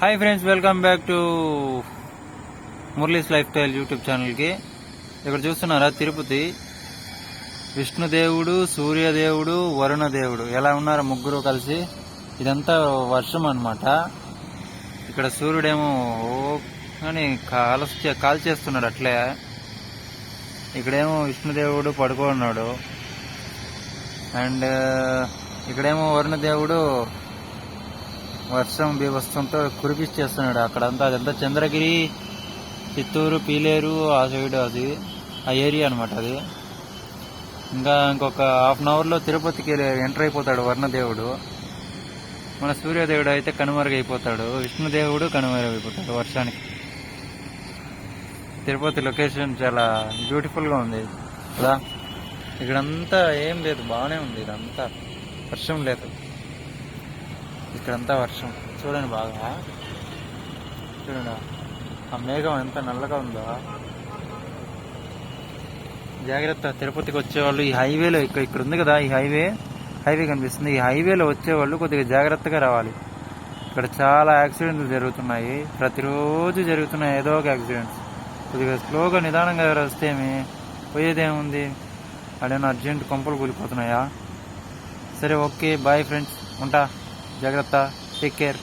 Hi friends welcome back to Murali's life style YouTube ఛానల్కి ఇక్కడ చూస్తున్నారా తిరుపతి? విష్ణుదేవుడు సూర్యదేవుడు వరుణదేవుడు ఎలా ఉన్నారు ముగ్గురు కలిసి? ఇదంతా వర్షం అన్నమాట. ఇక్కడ సూర్యుడేమో ఓ అని కాల్ కాల్ చేస్తున్నాడు అట్లే. ఇక్కడేమో విష్ణుదేవుడు పడుకున్నాడు అండ్ ఇక్కడేమో వరుణదేవుడు వర్షం బీభత్సంతో కురిపిచ్చేస్తున్నాడు అక్కడంతా. అదంతా చంద్రగిరి చిత్తూరు పీలేరు ఆ సైడ్ అది. ఆ ఏరియా అనమాట అది. ఇంకా ఇంకొక హాఫ్ అన్ అవర్లో తిరుపతికి ఎంటర్ అయిపోతాడు వర్ణదేవుడు. మన సూర్యదేవుడు అయితే కనుమరుగైపోతాడు. విష్ణుదేవుడు కనుమరుగైపోతాడు వర్షానికి. తిరుపతి లొకేషన్ చాలా బ్యూటిఫుల్గా ఉంది. కదా? ఇక్కడంతా ఏం లేదు బాగానే ఉంది ఇదంతా. వర్షం లేదు. ఇక్కడంతా వర్షం. చూడండి బాగా. చూడండి. ఆ మేఘం ఎంత నల్లగా ఉందో. జాగ్రత్త తిరుపతికి వచ్చేవాళ్ళు ఈ హైవేలో ఇక్కడ ఇక్కడ ఉంది కదా ఈ హైవే. హైవే కనిపిస్తుంది. ఈ హైవేలో వచ్చేవాళ్ళు కొద్దిగా జాగ్రత్తగా రావాలి. ఇక్కడ చాలా యాక్సిడెంట్లు జరుగుతున్నాయి. ప్రతిరోజు జరుగుతున్నాయి ఏదో ఒక యాక్సిడెంట్స్. కొద్దిగా స్లోగా నిదానంగా వస్తే ఏమి? పోయేదేముంది అడేనా అర్జెంట్ కొంపలు కూలిపోతున్నాయా? సరే ఓకే. Bye friends. ఉంటా. జాగ్రత్త టేక్ కేర్